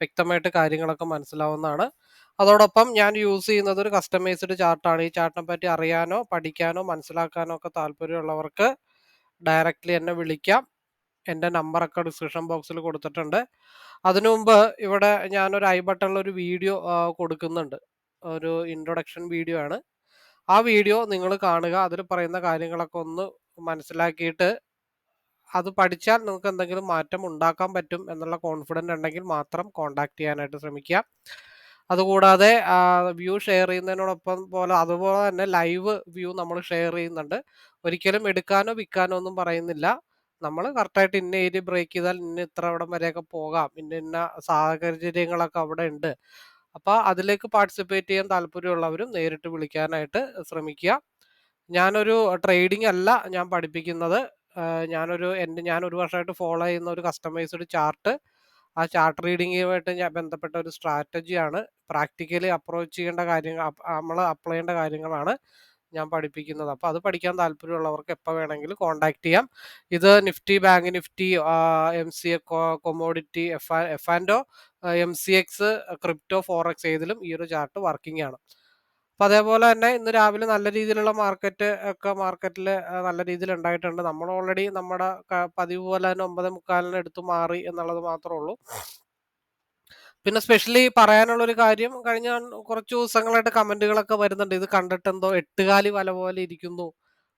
വ്യക്തമായിട്ട് കാര്യങ്ങളൊക്കെ മനസ്സിലാവുന്നതാണ്. അതോടൊപ്പം ഞാൻ യൂസ് ചെയ്യുന്നത് ഒരു കസ്റ്റമൈസ്ഡ് ചാർട്ടാണ് ഈ ചാർട്ടിനെ പറ്റി അറിയാനോ പഠിക്കാനോ മനസ്സിലാക്കാനോ ഒക്കെ താല്പര്യമുള്ളവർക്ക് ഡയറക്റ്റ്ലി എന്നെ വിളിക്കാം. എന്റെ നമ്പറൊക്കെ ഡിസ്ക്രിപ്ഷൻ ബോക്സിൽ കൊടുത്തിട്ടുണ്ട്. അതിനു മുമ്പ് ഇവിടെ ഞാനൊരു ഐ ബട്ടണിൽ ഒരു വീഡിയോ കൊടുക്കുന്നുണ്ട്. ഒരു ഇൻട്രൊഡക്ഷൻ വീഡിയോ ആണ്. ആ വീഡിയോ നിങ്ങൾ കാണുക. അതിൽ പറയുന്ന കാര്യങ്ങളൊക്കെ ഒന്ന് മനസ്സിലാക്കിയിട്ട് അത് പഠിച്ചാൽ നിങ്ങൾക്ക് എന്തെങ്കിലും മാറ്റം ഉണ്ടാക്കാൻ പറ്റും എന്നുള്ള കോൺഫിഡന്റ് ഉണ്ടെങ്കിൽ മാത്രം കോൺടാക്ട് ചെയ്യാനായിട്ട് ശ്രമിക്കുക. അതുകൂടാതെ വ്യൂ ഷെയർ ചെയ്യുന്നതിനോടൊപ്പം പോലെ അതുപോലെ തന്നെ ലൈവ് വ്യൂ നമ്മൾ ഷെയർ ചെയ്യുന്നുണ്ട്. ഒരിക്കലും എടുക്കാനോ വിൽക്കാനോ ഒന്നും പറയുന്നില്ല. നമ്മൾ കറക്റ്റായിട്ട് ഇന്ന ഏരിയ ബ്രേക്ക് ചെയ്താൽ ഇന്ന ഇത്ര അവിടം വരെയൊക്കെ പോകാം. ഇന്ന ഇന്ന സാഹചര്യങ്ങളൊക്കെ അവിടെ ഉണ്ട്. അപ്പോൾ അതിലേക്ക് പാർട്ടിസിപ്പേറ്റ് ചെയ്യാൻ താല്പര്യമുള്ളവരും നേരിട്ട് വിളിക്കാനായിട്ട് ശ്രമിക്കുക. ഞാനൊരു ട്രേഡിംഗ് അല്ല ഞാൻ പഠിപ്പിക്കുന്നത്. ഞാനൊരു എന്റെ ഞാൻ ഒരു വർഷമായിട്ട് ഫോളോ ചെയ്യുന്ന ഒരു കസ്റ്റമൈസ്ഡ് ചാർട്ട് ആ ചാർട്ട് റീഡിങ്ങുമായിട്ട് ഞാൻ ബന്ധപ്പെട്ട ഒരു സ്ട്രാറ്റജിയാണ് പ്രാക്ടിക്കലി അപ്രോച്ച് ചെയ്യേണ്ട കാര്യങ്ങൾ നമ്മൾ അപ്ലൈ ചെയ്യേണ്ട കാര്യങ്ങളാണ് ഞാൻ പഠിപ്പിക്കുന്നത്. അപ്പോൾ അത് പഠിക്കാൻ താല്പര്യമുള്ളവർക്ക് എപ്പോൾ വേണമെങ്കിലും കോൺടാക്ട് ചെയ്യാം. ഇത് Nifty bank Nifty M C A commodity F F Anto M C X crypto forex ഏതിലും ഈ ഒരു ചാർട്ട് വർക്കിംഗ് ആണ്. അപ്പോൾ അതേപോലെ തന്നെ ഇന്ന് രാവിലെ നല്ല രീതിയിലുള്ള മാർക്കറ്റ് ഒക്കെ മാർക്കറ്റിൽ നല്ല രീതിയിൽ ഉണ്ടായിട്ടുണ്ട്. നമ്മൾ ഓൾറെഡി നമ്മുടെ പതിവ് പോലെ തന്നെ ഒമ്പത് മുക്കാലിന് എടുത്തു മാറി എന്നുള്ളത് മാത്രമേ ഉള്ളൂ. പിന്നെ സ്പെഷ്യലി പറയാനുള്ള ഒരു കാര്യം കഴിഞ്ഞ കുറച്ച് ദിവസങ്ങളായിട്ട് കമന്റുകളൊക്കെ വരുന്നുണ്ട്. ഇത് കണ്ടിട്ട് എന്തോ എട്ടുകാലി വല പോലെ ഇരിക്കുന്നു.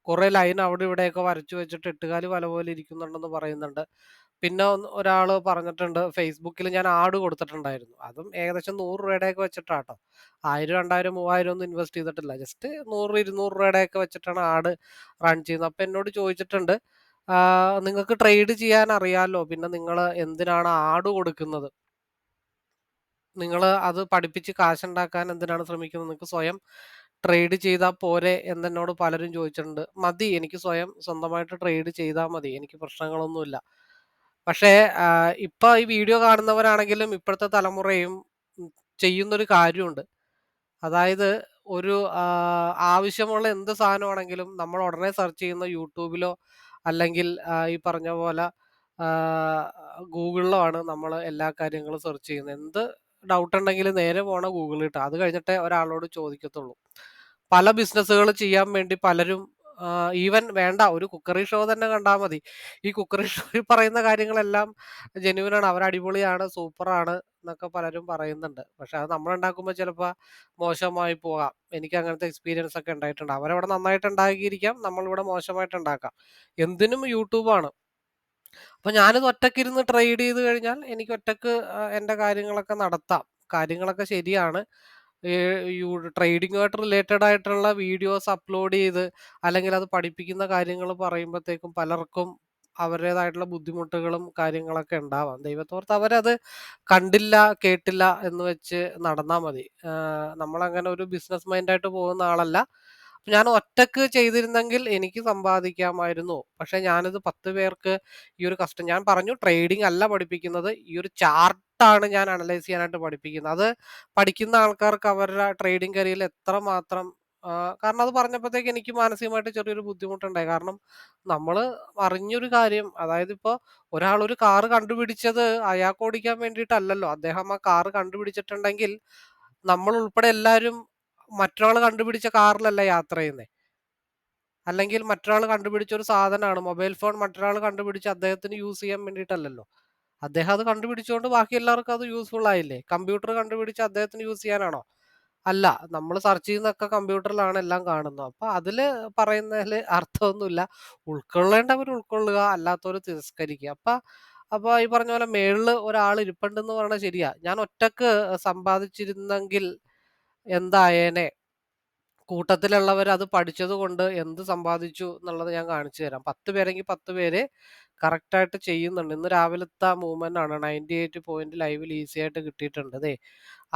കുറെ ലൈൻ അവിടെ ഇവിടെയൊക്കെ വരച്ചു വെച്ചിട്ട് എട്ടുകാലി വല പോലെ ഇരിക്കുന്നുണ്ടെന്ന് പറയുന്നുണ്ട്. പിന്നെ ഒരാൾ പറഞ്ഞിട്ടുണ്ട് ഫേസ്ബുക്കിൽ ഞാൻ ആഡ് കൊടുത്തിട്ടുണ്ടായിരുന്നു. അതും ഏകദേശം നൂറ് രൂപയുടെയൊക്കെ വെച്ചിട്ടാട്ടോ. ആയിരം രണ്ടായിരം മൂവായിരം ഒന്നും ഇൻവെസ്റ്റ് ചെയ്തിട്ടില്ല. ജസ്റ്റ് നൂറ് ഇരുന്നൂറ് രൂപയുടെയൊക്കെ വെച്ചിട്ടാണ് ആഡ് റൺ ചെയ്യുന്നത്. അപ്പം എന്നോട് ചോദിച്ചിട്ടുണ്ട് നിങ്ങൾക്ക് ട്രേഡ് ചെയ്യാൻ അറിയാമല്ലോ പിന്നെ നിങ്ങൾ എന്തിനാണ് ആഡ് കൊടുക്കുന്നത്? നിങ്ങൾ അത് പഠിപ്പിച്ച് കാശുണ്ടാക്കാൻ എന്തിനാണ് ശ്രമിക്കുന്നത്? നിങ്ങൾക്ക് സ്വയം ട്രേഡ് ചെയ്താൽ പോരെ എന്നെന്നോട് പലരും ചോദിച്ചിട്ടുണ്ട്. മതി എനിക്ക് സ്വയം സ്വന്തമായിട്ട് ട്രേഡ് ചെയ്താൽ മതി. എനിക്ക് പ്രശ്നങ്ങളൊന്നുമില്ല. പക്ഷേ ഇപ്പൊ ഈ വീഡിയോ കാണുന്നവരാണെങ്കിലും ഇപ്പോഴത്തെ തലമുറയും ചെയ്യുന്നൊരു കാര്യമുണ്ട് അതായത് ഒരു ആവശ്യമുള്ള എന്ത് സാധനമാണെങ്കിലും നമ്മൾ ഉടനെ സെർച്ച് ചെയ്യുന്ന യൂട്യൂബിലോ അല്ലെങ്കിൽ ഈ പറഞ്ഞ പോലെ ഗൂഗിളിലോ ആണ് നമ്മൾ എല്ലാ കാര്യങ്ങളും സെർച്ച് ചെയ്യുന്നത്. എന്ത് ഡൗട്ട് ഉണ്ടെങ്കിൽ നേരെ പോണ ഗൂഗിളിൽ അത് കഴിഞ്ഞിട്ടേ ഒരാളോട് ചോദിക്കത്തുള്ളൂ. പല ബിസിനസ്സുകൾ ചെയ്യാൻ വേണ്ടി പലരും ഈവൻ വേണ്ട ഒരു കുക്കറി ഷോ തന്നെ കണ്ടാൽ മതി. ഈ കുക്കറി ഷോയിൽ പറയുന്ന കാര്യങ്ങളെല്ലാം ജെന്യൂനാണ് അവർ അടിപൊളിയാണ് സൂപ്പറാണ് എന്നൊക്കെ പലരും പറയുന്നുണ്ട്. പക്ഷെ അത് നമ്മൾ ഉണ്ടാക്കുമ്പോൾ ചിലപ്പോൾ മോശമായി പോകാം. എനിക്ക് അങ്ങനത്തെ എക്സ്പീരിയൻസ് ഒക്കെ ഉണ്ടായിട്ടുണ്ട്. അവരവിടെ നന്നായിട്ട് ഉണ്ടാക്കിയിരിക്കാം നമ്മളിവിടെ മോശമായിട്ട് ഉണ്ടാക്കാം. എന്തിനും യൂട്യൂബാണ് അപ്പൊ ഞാനിത് ഒറ്റക്കിരുന്ന് ട്രേഡ് ചെയ്ത് കഴിഞ്ഞാൽ എനിക്ക് ഒറ്റയ്ക്ക് എന്റെ കാര്യങ്ങളൊക്കെ നടത്താം. കാര്യങ്ങളൊക്കെ ശരിയാണ്. ട്രേഡിങ്ങുമായിട്ട് റിലേറ്റഡ് ആയിട്ടുള്ള വീഡിയോസ് അപ്ലോഡ് ചെയ്ത് അല്ലെങ്കിൽ അത് പഠിപ്പിക്കുന്ന കാര്യങ്ങൾ പറയുമ്പോഴത്തേക്കും പലർക്കും അവരുടേതായിട്ടുള്ള ബുദ്ധിമുട്ടുകളും കാര്യങ്ങളൊക്കെ ഉണ്ടാവാം. ദൈവത്തോർത്ത് അവരത് കണ്ടില്ല കേട്ടില്ല എന്ന് വെച്ച് നടന്നാൽ മതി. നമ്മളങ്ങനെ ഒരു ബിസിനസ് മൈൻഡായിട്ട് പോകുന്ന ആളല്ല. ഞാൻ ഒറ്റയ്ക്ക് ചെയ്തിരുന്നെങ്കിൽ എനിക്ക് സമ്പാദിക്കാമായിരുന്നു. പക്ഷെ ഞാനിത് പത്ത് പേർക്ക് ഈ ഒരു കസ്റ്റം ഞാൻ പറഞ്ഞു ട്രേഡിംഗ് അല്ല പഠിപ്പിക്കുന്നത്. ഈ ഒരു ചാർട്ടാണ് ഞാൻ അനലൈസ് ചെയ്യാനായിട്ട് പഠിപ്പിക്കുന്നത്. അത് പഠിക്കുന്ന ആൾക്കാർക്ക് അവരുടെ ട്രേഡിംഗ് കരിയറിൽ എത്രമാത്രം കാരണം അത് പറഞ്ഞപ്പോഴത്തേക്ക് എനിക്ക് മാനസികമായിട്ട് ചെറിയൊരു ബുദ്ധിമുട്ടുണ്ടായി. കാരണം നമ്മൾ അറിഞ്ഞൊരു കാര്യം അതായത് ഇപ്പോൾ ഒരാൾ ഒരു കാറ് കണ്ടുപിടിച്ചത് അയാൾക്ക് ഓടിക്കാൻ വേണ്ടിയിട്ടല്ലല്ലോ. അദ്ദേഹം ആ കാറ് കണ്ടുപിടിച്ചിട്ടുണ്ടെങ്കിൽ നമ്മൾ ഉൾപ്പെടെ എല്ലാവരും മറ്റൊരാൾ കണ്ടുപിടിച്ച കാറിലല്ല യാത്ര ചെയ്യുന്നത് അല്ലെങ്കിൽ മറ്റൊരാൾ കണ്ടുപിടിച്ച ഒരു സാധനമാണ് മൊബൈൽ ഫോൺ മറ്റൊരാൾ കണ്ടുപിടിച്ച് അദ്ദേഹത്തിന് യൂസ് ചെയ്യാൻ വേണ്ടിയിട്ടല്ലല്ലോ. അദ്ദേഹം അത് കണ്ടുപിടിച്ചുകൊണ്ട് ബാക്കി എല്ലാവർക്കും അത് യൂസ്ഫുൾ ആയില്ലേ? കമ്പ്യൂട്ടർ കണ്ടുപിടിച്ച് അദ്ദേഹത്തിന് യൂസ് ചെയ്യാനാണോ? അല്ല നമ്മൾ സെർച്ച് ചെയ്യുന്നൊക്കെ കമ്പ്യൂട്ടറിലാണ് എല്ലാം കാണുന്നത്. അപ്പൊ അതിൽ പറയുന്നതിൽ അർത്ഥമൊന്നുമില്ല. ഉൾക്കൊള്ളേണ്ടവർ ഉൾക്കൊള്ളുക അല്ലാത്തവർ തിരസ്കരിക്കുക. അപ്പൊ അപ്പൊ ഈ പറഞ്ഞ പോലെ മേളിൽ ഒരാൾ ഇരിപ്പുണ്ടെന്ന് പറഞ്ഞാൽ ശരിയാ. ഞാൻ ഒറ്റയ്ക്ക് സമ്പാദിച്ചിരുന്നെങ്കിൽ എന്തായേനെ? കൂട്ടത്തിലുള്ളവർ അത് പഠിച്ചത് കൊണ്ട് എന്ത് സമ്പാദിച്ചു എന്നുള്ളത് ഞാൻ കാണിച്ചു തരാം. പത്ത് പേരെങ്കിൽ പത്ത് പേര് കറക്റ്റായിട്ട് ചെയ്യുന്നുണ്ട്. ഇന്ന് രാവിലത്തെ മൂവ്മെന്റ് ആണ്. നയന്റി എയ്റ്റ് പോയിന്റ് ലൈവിൽ ഈസി ആയിട്ട് കിട്ടിയിട്ടുണ്ട് അതെ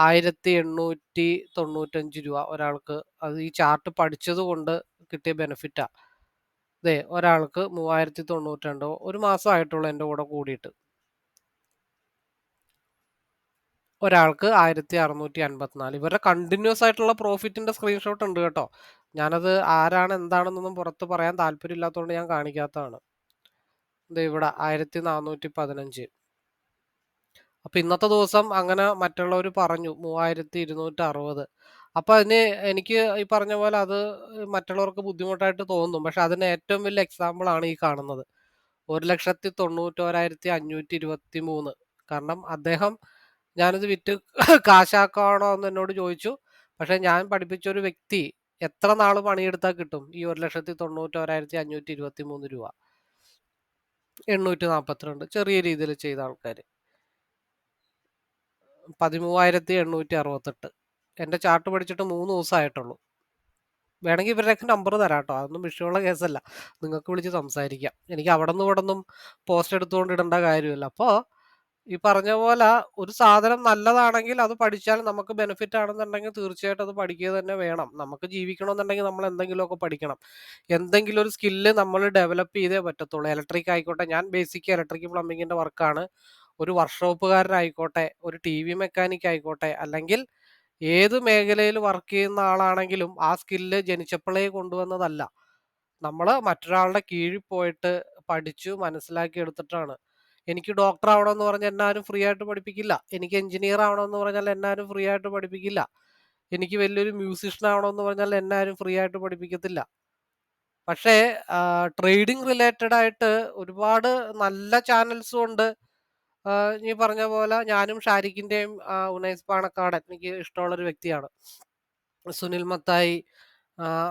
ആയിരത്തി എണ്ണൂറ്റി തൊണ്ണൂറ്റഞ്ച് രൂപ ഒരാൾക്ക് അത് ഈ ചാർട്ട് പഠിച്ചത് കൊണ്ട് കിട്ടിയ ബെനിഫിറ്റാണ് അതെ ഒരാൾക്ക് മൂവായിരത്തി തൊണ്ണൂറ്റി രണ്ട് ഒരു മാസമായിട്ടുള്ളൂ എന്റെ കൂടെ കൂടിയിട്ട്. ഒരാൾക്ക് ആയിരത്തി അറുന്നൂറ്റി അൻപത്തിനാല് ഇവരുടെ കണ്ടിന്യൂസ് ആയിട്ടുള്ള പ്രോഫിറ്റിന്റെ സ്ക്രീൻഷോട്ട് ഉണ്ട് കേട്ടോ. ഞാനത് ആരാണ് എന്താണെന്നൊന്നും പുറത്ത് പറയാൻ താല്പര്യമില്ലാത്തതുകൊണ്ട് ഞാൻ കാണിക്കാത്തതാണ്. ഇത് ഇവിടെ ആയിരത്തി നാനൂറ്റി പതിനഞ്ച് അപ്പൊ ഇന്നത്തെ ദിവസം അങ്ങനെ മറ്റുള്ളവർ പറഞ്ഞു മൂവായിരത്തി ഇരുന്നൂറ്റി അറുപത് അപ്പൊ അതിന് എനിക്ക് ഈ പറഞ്ഞ പോലെ അത് മറ്റുള്ളവർക്ക് ബുദ്ധിമുട്ടായിട്ട് തോന്നും. പക്ഷെ അതിന് ഏറ്റവും വലിയ എക്സാമ്പിൾ ആണ് ഈ കാണുന്നത്. ഒരു ലക്ഷത്തി തൊണ്ണൂറ്റോരായിരത്തി അഞ്ഞൂറ്റി ഇരുപത്തി മൂന്ന് കാരണം അദ്ദേഹം ഞാനിത് വിറ്റ് കാശാക്കാണോ എന്ന് എന്നോട് ചോദിച്ചു. പക്ഷെ ഞാൻ പഠിപ്പിച്ച ഒരു വ്യക്തി എത്ര നാൾ പണിയെടുത്താൽ കിട്ടും? ഈ ഒരു ലക്ഷത്തി തൊണ്ണൂറ്റോരായിരത്തി അഞ്ഞൂറ്റി ഇരുപത്തി മൂന്ന് രൂപ. എണ്ണൂറ്റി നാൽപ്പത്തിരണ്ട് ചെറിയ രീതിയിൽ ചെയ്ത ആൾക്കാർ. പതിമൂവായിരത്തി എണ്ണൂറ്റി അറുപത്തെട്ട്. എന്റെ ചാർട്ട് പഠിച്ചിട്ട് മൂന്ന് ദിവസമായിട്ടുള്ളൂ. വേണമെങ്കിൽ ഇവരുടെയൊക്കെ നമ്പർ തരാം കേട്ടോ. അതൊന്നും വിഷയമുള്ള കേസല്ല. നിങ്ങൾക്ക് വിളിച്ച് സംസാരിക്കാം. എനിക്ക് അവിടെ നിന്ന് ഇവിടെ നിന്നും പോസ്റ്റ് എടുത്തുകൊണ്ട് ഇടേണ്ട കാര്യമില്ല. അപ്പോൾ ഈ പറഞ്ഞ പോലെ ഒരു സാധനം നല്ലതാണെങ്കിൽ അത് പഠിച്ചാൽ നമുക്ക് ബെനിഫിറ്റ് ആണെന്നുണ്ടെങ്കിൽ തീർച്ചയായിട്ടും അത് പഠിക്കുക തന്നെ വേണം. നമുക്ക് ജീവിക്കണമെന്നുണ്ടെങ്കിൽ നമ്മൾ എന്തെങ്കിലുമൊക്കെ പഠിക്കണം. എന്തെങ്കിലും ഒരു സ്കില്ല് നമ്മൾ ഡെവലപ്പ് ചെയ്തേ പറ്റത്തുള്ളൂ. ഇലക്ട്രിക് ആയിക്കോട്ടെ ഞാൻ ബേസിക് ഇലക്ട്രിക് പ്ലംബിങ്ങിന്റെ വർക്കാണ് ഒരു വർക്ക്ഷോപ്പുകാരനായിക്കോട്ടെ ഒരു ടി വി മെക്കാനിക് ആയിക്കോട്ടെ അല്ലെങ്കിൽ ഏത് മേഖലയിൽ വർക്ക് ചെയ്യുന്ന ആളാണെങ്കിലും ആ സ്കില്ല് ജനിച്ചപ്പോഴേ കൊണ്ടുവന്നതല്ല. നമ്മൾ മറ്റൊരാളുടെ കീഴിൽ പോയിട്ട് പഠിച്ചു മനസ്സിലാക്കി എടുത്തിട്ടാണ് എനിക്ക് ഡോക്ടർ ആവണമെന്ന് പറഞ്ഞാൽ എന്നാരും ഫ്രീ ആയിട്ട് പഠിപ്പിക്കില്ല. എനിക്ക് എഞ്ചിനീയർ ആവണമെന്ന് പറഞ്ഞാൽ എന്നാരും ഫ്രീ ആയിട്ട് പഠിപ്പിക്കില്ല. എനിക്ക് വലിയൊരു മ്യൂസിഷ്യൻ ആവണമെന്ന് പറഞ്ഞാൽ എന്നാരും ഫ്രീ ആയിട്ട് പഠിപ്പിക്കത്തില്ല. പക്ഷേ ട്രേഡിംഗ് റിലേറ്റഡ് ആയിട്ട് ഒരുപാട് നല്ല ചാനൽസും ഉണ്ട്. ഈ പറഞ്ഞ പോലെ ഞാനും ഷാരിഖിന്റെയും ഉനൈസ് പാണക്കാടൻ എനിക്ക് ഇഷ്ടമുള്ളൊരു വ്യക്തിയാണ്. സുനിൽ മത്തായി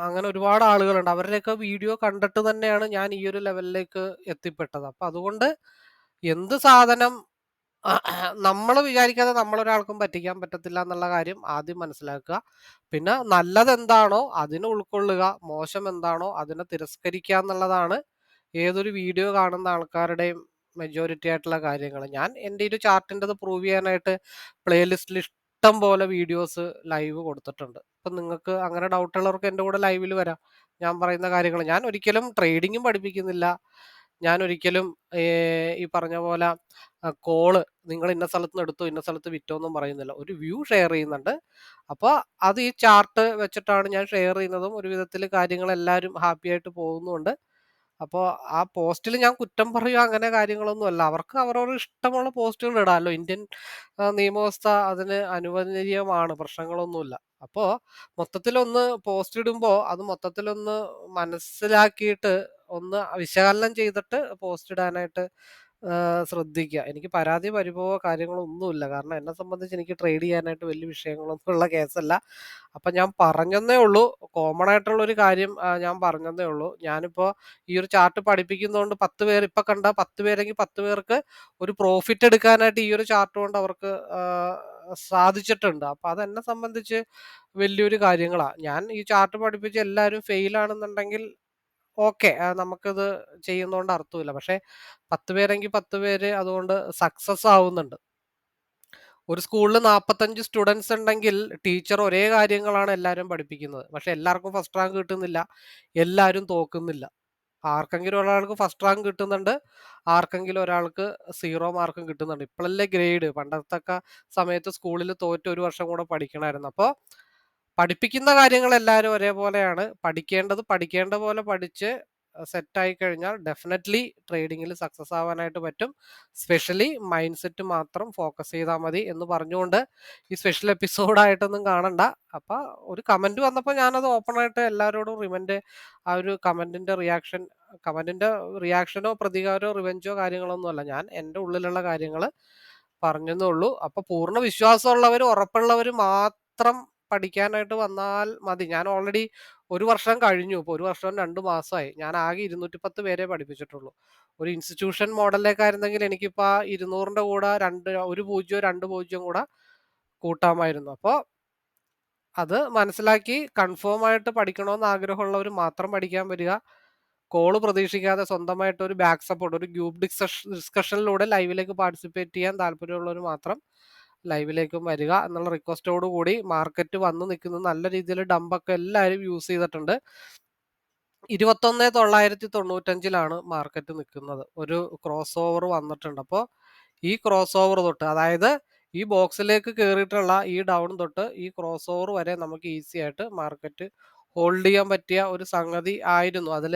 അങ്ങനെ ഒരുപാട് ആളുകളുണ്ട്. അവരുടെയൊക്കെ വീഡിയോ കണ്ടിട്ട് തന്നെയാണ് ഞാൻ ഈ ഒരു ലെവലിലേക്ക് എത്തിപ്പെട്ടത്. അപ്പം അതുകൊണ്ട് എന്ത് സാധനം നമ്മൾ വിചാരിക്കാതെ നമ്മളൊരാൾക്കും പറ്റിക്കാൻ പറ്റത്തില്ല എന്നുള്ള കാര്യം ആദ്യം മനസ്സിലാക്കുക. പിന്നെ നല്ലത് എന്താണോ അതിനെ ഉൾക്കൊള്ളുക മോശം എന്താണോ അതിനെ തിരസ്കരിക്കുക എന്നുള്ളതാണ് ഏതൊരു വീഡിയോ കാണുന്ന ആൾക്കാരുടെയും മെജോറിറ്റി ആയിട്ടുള്ള കാര്യങ്ങൾ. ഞാൻ എന്റെ ഒരു ചാർട്ടിന്റെത് പ്രൂവ് ചെയ്യാനായിട്ട് പ്ലേലിസ്റ്റിൽ ഇഷ്ടം പോലെ വീഡിയോസ് ലൈവ് കൊടുത്തിട്ടുണ്ട്. അപ്പം നിങ്ങൾക്ക് അങ്ങനെ ഡൗട്ടുള്ളവർക്ക് എന്റെ കൂടെ ലൈവിൽ വരാം. ഞാൻ പറയുന്ന കാര്യങ്ങൾ. ഞാൻ ഒരിക്കലും ട്രേഡിങ്ങും പഠിപ്പിക്കുന്നില്ല. ഞാൻ ഒരിക്കലും ഈ പറഞ്ഞ പോലെ കോൾ നിങ്ങൾ ഇന്ന സ്ഥലത്ത് നിന്ന് എടുത്തു ഇന്ന സ്ഥലത്ത് വിറ്റോ എന്നും പറയുന്നില്ല. ഒരു വ്യൂ ഷെയർ ചെയ്യുന്നുണ്ട്. അപ്പോൾ അത് ഈ ചാർട്ട് വെച്ചിട്ടാണ് ഞാൻ ഷെയർ ചെയ്യുന്നതും ഒരു വിധത്തിൽ കാര്യങ്ങൾ എല്ലാവരും ഹാപ്പി ആയിട്ട് പോകുന്നുണ്ട് അപ്പോൾ ആ പോസ്റ്റിൽ ഞാൻ കുറ്റം പറയുക അങ്ങനെ കാര്യങ്ങളൊന്നും അല്ല. അവർക്ക് അവരവർ ഇഷ്ടമുള്ള പോസ്റ്റുകൾ ഇടാമല്ലോ. ഇന്ത്യൻ നിയമവ്യവസ്ഥ അതിന് അനുവദനീയമാണ് പ്രശ്നങ്ങളൊന്നുമില്ല. അപ്പോൾ മൊത്തത്തിലൊന്ന് പോസ്റ്റ് ഇടുമ്പോൾ അത് മൊത്തത്തിലൊന്ന് മനസ്സിലാക്കിയിട്ട് ഒന്ന് വിശകലനം ചെയ്തിട്ട് പോസ്റ്റ് ഇടാനായിട്ട് ശ്രദ്ധിക്കുക. എനിക്ക് പരാതി പരിഭവ കാര്യങ്ങളൊന്നുമില്ല കാരണം എന്നെ സംബന്ധിച്ച് എനിക്ക് ട്രേഡ് ചെയ്യാനായിട്ട് വലിയ വിഷയങ്ങളൊന്നും ഉള്ള കേസല്ല. അപ്പം ഞാൻ പറഞ്ഞതേ ഉള്ളൂ. കോമൺ ആയിട്ടുള്ള ഒരു കാര്യം ഞാൻ പറഞ്ഞതേ ഉള്ളൂ. ഞാനിപ്പോൾ ഈ ഒരു ചാർട്ട് പഠിപ്പിക്കുന്നതുകൊണ്ട് പത്ത് പേർ ഇപ്പം കണ്ട പത്ത് പേരെങ്കിൽ പത്ത് പേർക്ക് ഒരു പ്രോഫിറ്റ് എടുക്കാനായിട്ട് ഈ ഒരു ചാർട്ട് കൊണ്ട് അവർക്ക് സാധിച്ചിട്ടുണ്ട്. അപ്പം അതെന്നെ സംബന്ധിച്ച് വലിയൊരു കാര്യങ്ങളാണ് ഞാൻ ഈ ചാർട്ട് പഠിപ്പിച്ച് എല്ലാവരും ഫെയിൽ ആണെന്നുണ്ടെങ്കിൽ ഓക്കെ. നമുക്കിത് ചെയ്യുന്നതുകൊണ്ട് അർത്ഥമില്ല. പക്ഷേ പത്ത് പേരെങ്കിൽ പത്ത് പേര് അതുകൊണ്ട് സക്സസ് ആവുന്നുണ്ട്. ഒരു സ്കൂളിൽ നാൽപ്പത്തഞ്ച് സ്റ്റുഡൻസ് ഉണ്ടെങ്കിൽ ടീച്ചർ ഒരേ കാര്യങ്ങളാണ് എല്ലാവരും പഠിപ്പിക്കുന്നത്. പക്ഷെ എല്ലാവർക്കും ഫസ്റ്റ് റാങ്ക് കിട്ടുന്നില്ല. എല്ലാവരും തോക്കുന്നില്ല. ആർക്കെങ്കിലും ഒരാൾക്ക് ഫസ്റ്റ് റാങ്ക് കിട്ടുന്നുണ്ട് ആർക്കെങ്കിലും ഒരാൾക്ക് സീറോ മാർക്കും കിട്ടുന്നുണ്ട്. ഇപ്പോഴല്ലേ ഗ്രേഡ്. പണ്ടത്തൊക്കെ സമയത്ത് സ്കൂളിൽ തോറ്റ് ഒരു വർഷം കൂടെ പഠിക്കണമായിരുന്നു അപ്പോൾ പഠിപ്പിക്കുന്ന കാര്യങ്ങൾ എല്ലാവരും ഒരേപോലെയാണ്. പഠിക്കേണ്ടത് പഠിക്കേണ്ട പോലെ പഠിച്ച് സെറ്റായി കഴിഞ്ഞാൽ ഡെഫിനറ്റ്ലി ട്രേഡിങ്ങിൽ സക്സസ് ആവാനായിട്ട് പറ്റും. സ്പെഷ്യലി മൈൻഡ് സെറ്റ് മാത്രം ഫോക്കസ് ചെയ്താൽ മതി എന്ന് പറഞ്ഞുകൊണ്ട് ഈ സ്പെഷ്യൽ എപ്പിസോഡായിട്ടൊന്നും കാണണ്ട. അപ്പം ഒരു കമന്റ് വന്നപ്പോൾ ഞാനത് ഓപ്പണായിട്ട് എല്ലാവരോടും റിമന്റ് ആ ഒരു കമന്റിന്റെ റിയാക്ഷൻ കമന്റിന്റെ റിയാക്ഷനോ പ്രതികാരമോ റിവെഞ്ചോ കാര്യങ്ങളൊന്നുമല്ല. ഞാൻ എന്റെ ഉള്ളിലുള്ള കാര്യങ്ങൾ പറഞ്ഞതേ ഉള്ളൂ. അപ്പോൾ പൂർണ വിശ്വാസമുള്ളവർ ഉറപ്പുള്ളവർ മാത്രം പഠിക്കാനായിട്ട് വന്നാൽ മതി. ഞാൻ ഓൾറെഡി ഒരു വർഷം കഴിഞ്ഞു. ഇപ്പോൾ ഒരു വർഷം രണ്ട് മാസമായി. ഞാൻ ആകെ ഇരുന്നൂറ്റി പത്ത് പേരെ പഠിപ്പിച്ചിട്ടുള്ളൂ. ഒരു ഇൻസ്റ്റിറ്റ്യൂഷൻ മോഡലിലേക്കായിരുന്നെങ്കിൽ എനിക്കിപ്പോൾ ഇരുന്നൂറിന്റെ കൂടെ രണ്ട് ഒരു പൂജ്യം രണ്ട് പൂജ്യം കൂടെ കൂട്ടാമായിരുന്നു. അപ്പോൾ അത് മനസ്സിലാക്കി കൺഫേം ആയിട്ട് പഠിക്കണമെന്ന് ആഗ്രഹമുള്ളവർ മാത്രം പഠിക്കാൻ വരിക. കോൾ പ്രതീക്ഷിക്കാതെ സ്വന്തമായിട്ട് ഒരു ബാക്ക് സപ്പോർട്ട് ഒരു ഗ്രൂപ്പ് ഡിസ്കഷനിലൂടെ ലൈവിലേക്ക് പാർട്ടിസിപ്പേറ്റ് ചെയ്യാൻ താല്പര്യമുള്ളവർ മാത്രം ലൈവിലേക്കും വരിക എന്നുള്ള റിക്വസ്റ്റോട് കൂടി മാർക്കറ്റ് വന്ന് നിൽക്കുന്ന നല്ല രീതിയിൽ ഡമ്പൊക്കെ എല്ലാവരും യൂസ് ചെയ്തിട്ടുണ്ട്. ഇരുപത്തൊന്ന് തൊള്ളായിരത്തി തൊണ്ണൂറ്റഞ്ചിലാണ് മാർക്കറ്റ് നിൽക്കുന്നത്. ഒരു ക്രോസ് ഓവർ വന്നിട്ടുണ്ട്. അപ്പോൾ ഈ ക്രോസ് ഓവർ തൊട്ട് അതായത് ഈ ബോക്സിലേക്ക് കയറിയിട്ടുള്ള ഈ ഡൗൺ തൊട്ട് ഈ ക്രോസ് ഓവർ വരെ നമുക്ക് ഈസി ആയിട്ട് മാർക്കറ്റ് ഹോൾഡ് ചെയ്യാൻ പറ്റിയ ഒരു സംഗതി ആയിരുന്നു. അതിൽ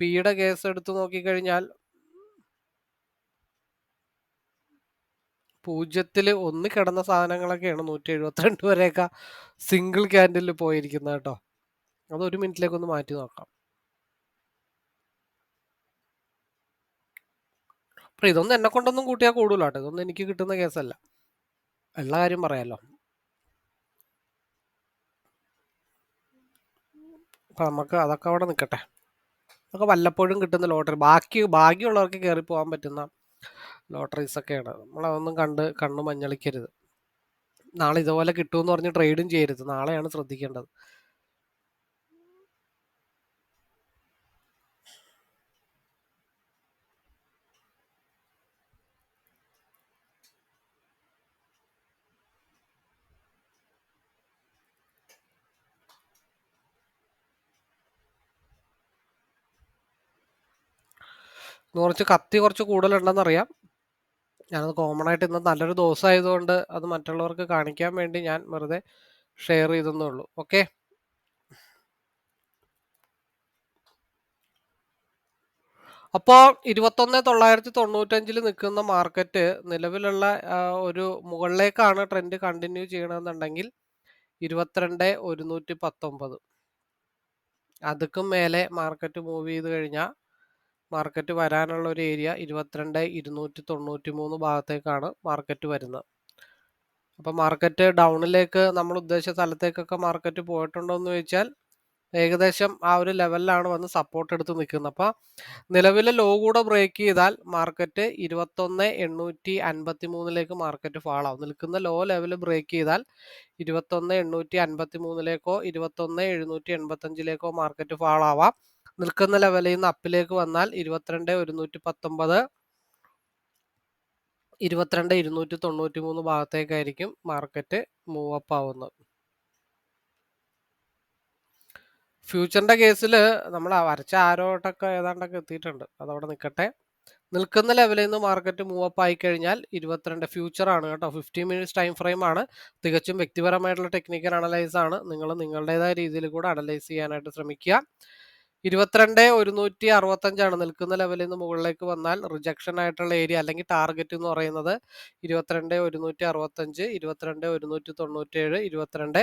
പിയുടെ കേസ് എടുത്തു നോക്കിക്കഴിഞ്ഞാൽ പൂജ്യത്തിൽ ഒന്ന് കിടന്ന സാധനങ്ങളൊക്കെയാണ് നൂറ്റി എഴുപത്തിരണ്ട് വരെയൊക്കെ സിംഗിൾ ക്യാൻഡിൽ പോയിരിക്കുന്നത് കേട്ടോ. അത് ഒരു മിനിറ്റിലേക്ക് ഒന്ന് മാറ്റി നോക്കാം. അപ്പൊ ഇതൊന്നും എന്നെ കൊണ്ടൊന്നും കൂട്ടിയാൽ കൂടുതല കേട്ടോ. ഇതൊന്നും എനിക്ക് കിട്ടുന്ന കേസല്ല. എല്ലാ കാര്യം പറയാലോ. അപ്പൊ നമുക്ക് അതൊക്കെ അവിടെ നിൽക്കട്ടെ അതൊക്കെ വല്ലപ്പോഴും കിട്ടുന്ന ലോട്ടറി ബാക്കി ഭാഗ്യമുള്ളവർക്ക് കയറി പോകാൻ പറ്റുന്ന ലോട്ടറീസ് ഒക്കെയാണ് നമ്മളതൊന്നും കണ്ട് കണ്ണു മഞ്ഞളിക്കരുത്. നാളെ ഇതുപോലെ കിട്ടുമെന്ന് പറഞ്ഞ് ട്രേഡും ചെയ്യരുത്. നാളെയാണ് ശ്രദ്ധിക്കേണ്ടത്. കുറച്ച് കത്തി കുറച്ച് കൂടുതലുണ്ടെന്ന് അറിയാം ഞാനത് കോമൺ ആയിട്ട് ഇന്ന് നല്ലൊരു ദിവസം ആയതുകൊണ്ട് അത് മറ്റുള്ളവർക്ക് കാണിക്കാൻ വേണ്ടി ഞാൻ വെറുതെ ഷെയർ ചെയ്തെന്നേ ഉള്ളൂ. ഓക്കെ അപ്പോൾ ഇരുപത്തൊന്ന് തൊള്ളായിരത്തി തൊണ്ണൂറ്റഞ്ചിൽ നിൽക്കുന്ന മാർക്കറ്റ് നിലവിലുള്ള ഒരു മുകളിലേക്കാണ് ട്രെൻഡ് കണ്ടിന്യൂ ചെയ്യണമെന്നുണ്ടെങ്കിൽ ഇരുപത്തിരണ്ട് ഒരുന്നൂറ്റി പത്തൊമ്പത് അതുക്കും മേലെ മാർക്കറ്റ് മൂവ് ചെയ്ത് കഴിഞ്ഞാൽ മാർക്കറ്റ് വരാനുള്ള ഒരു ഏരിയ ഇരുപത്തിരണ്ട് ഇരുന്നൂറ്റി തൊണ്ണൂറ്റി മൂന്ന് ഭാഗത്തേക്കാണ് മാർക്കറ്റ് വരുന്നത്. അപ്പോൾ മാർക്കറ്റ് ഡൗണിലേക്ക് നമ്മൾ ഉദ്ദേശിച്ച സ്ഥലത്തേക്കൊക്കെ മാർക്കറ്റ് പോയിട്ടുണ്ടോ എന്ന് ചോദിച്ചാൽ ഏകദേശം ആ ഒരു ലെവലിലാണ് വന്ന് സപ്പോർട്ട് എടുത്ത് നിൽക്കുന്നത്. അപ്പം നിലവിലെ ലോ കൂടെ ബ്രേക്ക് ചെയ്താൽ മാർക്കറ്റ് ഇരുപത്തൊന്ന് എണ്ണൂറ്റി അൻപത്തി മൂന്നിലേക്ക് മാർക്കറ്റ് ഫാളാവും നിൽക്കുന്ന ലോ ലെവൽ ബ്രേക്ക് ചെയ്താൽ ഇരുപത്തൊന്ന് എണ്ണൂറ്റി അൻപത്തി മൂന്നിലേക്കോ ഇരുപത്തൊന്ന് എഴുന്നൂറ്റി എൺപത്തഞ്ചിലേക്കോ മാർക്കറ്റ് ഫാളാവാം നിൽക്കുന്ന ലെവലിൽ നിന്ന് അപ്പിലേക്ക് വന്നാൽ ഇരുപത്തിരണ്ട് ഒരുന്നൂറ്റി പത്തൊമ്പത് ഇരുപത്തിരണ്ട് ഇരുന്നൂറ്റി തൊണ്ണൂറ്റി മൂന്ന് ഭാഗത്തേക്കായിരിക്കും മാർക്കറ്റ് മൂവ് അപ്പ് ആവുന്നത് ഫ്യൂച്ചറിന്റെ കേസിൽ നമ്മൾ വരച്ച ആരോട്ടൊക്കെ ഏതാണ്ടൊക്കെ എത്തിയിട്ടുണ്ട്. അതവിടെ നിൽക്കട്ടെ. നിൽക്കുന്ന ലെവലിൽ നിന്ന് മാർക്കറ്റ് മൂവ് അപ്പ് ആയി കഴിഞ്ഞാൽ ഇരുപത്തിരണ്ട് ഫ്യൂച്ചർ ആണ് കേട്ടോ. ഫിഫ്റ്റി മിനിറ്റ്സ് ടൈം ഫ്രെയിം ആണ്. തികച്ചും വ്യക്തിപരമായിട്ടുള്ള ടെക്നിക്കൽ അനലൈസ് ആണ്. നിങ്ങൾ നിങ്ങളുടേതായ രീതിയിൽ കൂടെ അനലൈസ് ചെയ്യാനായിട്ട് ശ്രമിക്കുക. ഇരുപത്തിരണ്ട് ഒരുന്നൂറ്റി അറുപത്തഞ്ചാണ് നിൽക്കുന്ന ലെവലിൽ നിന്ന് മുകളിലേക്ക് വന്നാൽ റിജക്ഷൻ ആയിട്ടുള്ള ഏരിയ അല്ലെങ്കിൽ ടാർഗറ്റ് എന്ന് പറയുന്നത് ഇരുപത്തിരണ്ട് ഒരുന്നൂറ്റി അറുപത്തഞ്ച് ഇരുപത്തിരണ്ട് ഒരുന്നൂറ്റി തൊണ്ണൂറ്റേഴ് ഇരുപത്തിരണ്ട്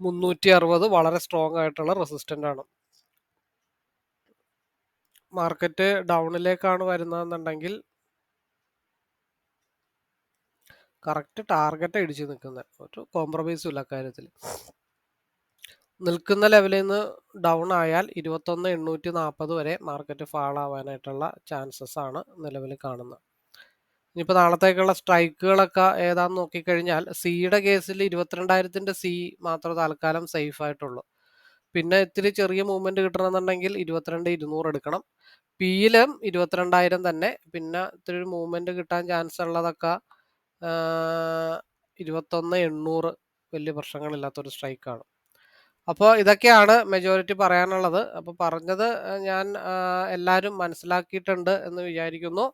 മുന്നൂറ്റി അറുപത് വളരെ സ്ട്രോങ് ആയിട്ടുള്ള റെസിസ്റ്റന്റ് ആണ്. മാർക്കറ്റ് ഡൗണിലേക്കാണ് വരുന്നതെന്നുണ്ടെങ്കിൽ കറക്റ്റ് ടാർഗറ്റ് ഇടിച്ച് നിൽക്കുന്നത്. ഒരു കോംപ്രമൈസും ഇല്ല കാര്യത്തിൽ നിൽക്കുന്ന ലെവലിൽ നിന്ന് ഡൗൺ ആയാൽ ഇരുപത്തൊന്ന് എണ്ണൂറ്റി നാൽപ്പത് വരെ മാർക്കറ്റ് ഫാൾ ആവാനായിട്ടുള്ള ചാൻസസ് ആണ് നിലവിൽ കാണുന്നത്. ഇനിയിപ്പോൾ നാളത്തേക്കുള്ള സ്ട്രൈക്കുകളൊക്കെ ഏതാന്ന് നോക്കിക്കഴിഞ്ഞാൽ സിയുടെ കേസിൽ ഇരുപത്തിരണ്ടായിരത്തിന്റെ സി മാത്രം തൽക്കാലം സേഫ് ആയിട്ടുള്ളൂ. പിന്നെ ഇത്തിരി ചെറിയ മൂവ്മെന്റ് കിട്ടണമെന്നുണ്ടെങ്കിൽ ഇരുപത്തിരണ്ട് ഇരുന്നൂറ് എടുക്കണം. പിയിലും ഇരുപത്തിരണ്ടായിരം തന്നെ. പിന്നെ ഇത്തിരി ഒരു മൂവ്മെന്റ് കിട്ടാൻ ചാൻസ് ഉള്ളതൊക്കെ ഇരുപത്തൊന്ന് എണ്ണൂറ് വലിയ പ്രശ്നങ്ങളില്ലാത്തൊരു സ്ട്രൈക്കാണ് അപ്പോൾ ഇതൊക്കെയാണ് മെജോറിറ്റി പറയാനുള്ളത്. അപ്പോൾ പറഞ്ഞത് ഞാൻ എല്ലാവരും മനസ്സിലാക്കിയിട്ടുണ്ട് എന്ന് വിചാരിക്കുന്നു.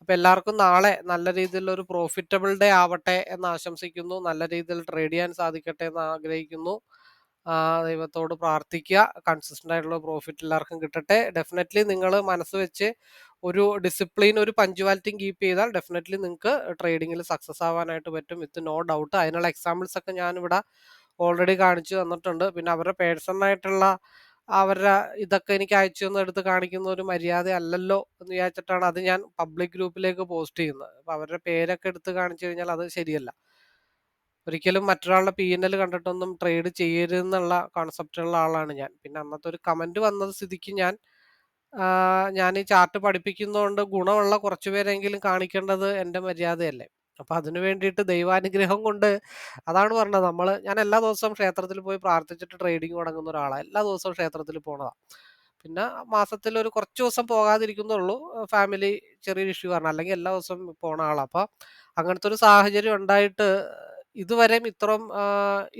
അപ്പോൾ എല്ലാവർക്കും നാളെ നല്ല രീതിയിലുള്ള ഒരു പ്രോഫിറ്റബിൾ ഡേ ആവട്ടെ എന്ന് ആശംസിക്കുന്നു. നല്ല രീതിയിൽ ട്രേഡ് ചെയ്യാൻ സാധിക്കട്ടെ എന്ന് ആഗ്രഹിക്കുന്നു. ദൈവത്തോട് പ്രാർത്ഥിക്കുക. കൺസിസ്റ്റന്റ് ആയിട്ടുള്ള പ്രോഫിറ്റ് എല്ലാവർക്കും കിട്ടട്ടെ. ഡെഫിനറ്റ്ലി നിങ്ങൾ മനസ്സ് വെച്ച് ഒരു ഡിസിപ്ലിൻ ഒരു പഞ്ച്വാലിറ്റിയും കീപ്പ് ചെയ്താൽ ഡെഫിനറ്റ്ലി നിങ്ങൾക്ക് ട്രേഡിങ്ങിൽ സക്സസ് ആവാനായിട്ട് പറ്റും. വിത്ത് നോ ഡൗട്ട് അതിനുള്ള എക്സാമ്പിൾസ് ഒക്കെ ഞാനിവിടെ ഓൾറെഡി കാണിച്ചു തന്നിട്ടുണ്ട്. പിന്നെ അവരുടെ പേഴ്സണലായിട്ടുള്ള അവരുടെ ഇതൊക്കെ എനിക്ക് അയച്ചു എന്ന് എടുത്ത് കാണിക്കുന്ന ഒരു മര്യാദ അല്ലല്ലോ എന്ന് വിചാരിച്ചിട്ടാണ് അത് ഞാൻ പബ്ലിക് ഗ്രൂപ്പിലേക്ക് പോസ്റ്റ് ചെയ്യുന്നത്. അപ്പൊ അവരുടെ പേരൊക്കെ എടുത്ത് കാണിച്ചു കഴിഞ്ഞാൽ അത് ശരിയല്ല. ഒരിക്കലും മറ്റൊരാളുടെ പി എൻ എൽ കണ്ടിട്ടൊന്നും ട്രേഡ് ചെയ്യരുതെന്നുള്ള കോൺസെപ്റ്റുള്ള ആളാണ് ഞാൻ. പിന്നെ അന്നത്തെ ഒരു കമന്റ് വന്നത് സ്ഥിതിക്ക് ഞാൻ ഞാൻ ഈ ചാർട്ട് പഠിപ്പിക്കുന്നതുകൊണ്ട് ഗുണമുള്ള കുറച്ചു പേരെങ്കിലും കാണിക്കേണ്ടത് എന്റെ മര്യാദയല്ലേ. അപ്പൊ അതിനു വേണ്ടിയിട്ട് ദൈവാനുഗ്രഹം കൊണ്ട് അതാണ് പറഞ്ഞത്. നമ്മൾ ഞാൻ എല്ലാ ദിവസവും ക്ഷേത്രത്തിൽ പോയി പ്രാർത്ഥിച്ചിട്ട് ട്രേഡിങ് തുടങ്ങുന്ന ഒരാളാണ് എല്ലാ ദിവസവും ക്ഷേത്രത്തിൽ പോണതാ. പിന്നെ മാസത്തിൽ ഒരു കുറച്ച് ദിവസം പോകാതിരിക്കുന്നുള്ളൂ. ഫാമിലി ചെറിയൊരു ഇഷ്യൂ കാരണം അല്ലെങ്കിൽ എല്ലാ ദിവസവും പോണ ആളാണ് അപ്പൊ അങ്ങനത്തെ ഒരു സാഹചര്യം ഉണ്ടായിട്ട് ഇതുവരെയും ഇത്രയും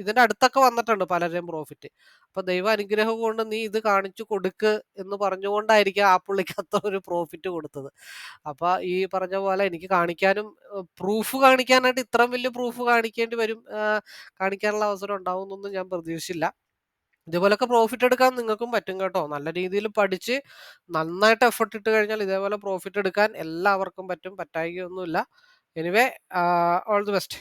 ഇതിന്റെ അടുത്തൊക്കെ വന്നിട്ടുണ്ട് പലരെയും പ്രോഫിറ്റ് അപ്പൊ ദൈവ അനുഗ്രഹം കൊണ്ട് നീ ഇത് കാണിച്ചു കൊടുക്ക് എന്ന് പറഞ്ഞുകൊണ്ടായിരിക്കും ആ പുള്ളിക്ക് അത്ര ഒരു പ്രോഫിറ്റ് കൊടുത്തത്. അപ്പൊ ഈ പറഞ്ഞ പോലെ എനിക്ക് കാണിക്കാനും പ്രൂഫ് കാണിക്കാനായിട്ട് ഇത്രയും വലിയ പ്രൂഫ് കാണിക്കേണ്ടി വരും കാണിക്കാനുള്ള അവസരം ഉണ്ടാവും എന്നൊന്നും ഞാൻ പ്രതീക്ഷിച്ചില്ല. ഇതേപോലൊക്കെ പ്രോഫിറ്റ് എടുക്കാൻ നിങ്ങൾക്കും പറ്റും കേട്ടോ. നല്ല രീതിയിൽ പഠിച്ച് നന്നായിട്ട് എഫർട്ട് ഇട്ട് കഴിഞ്ഞാൽ ഇതേപോലെ പ്രോഫിറ്റ് എടുക്കാൻ എല്ലാവർക്കും പറ്റും പറ്റായികയൊന്നുമില്ല. Anyway all the best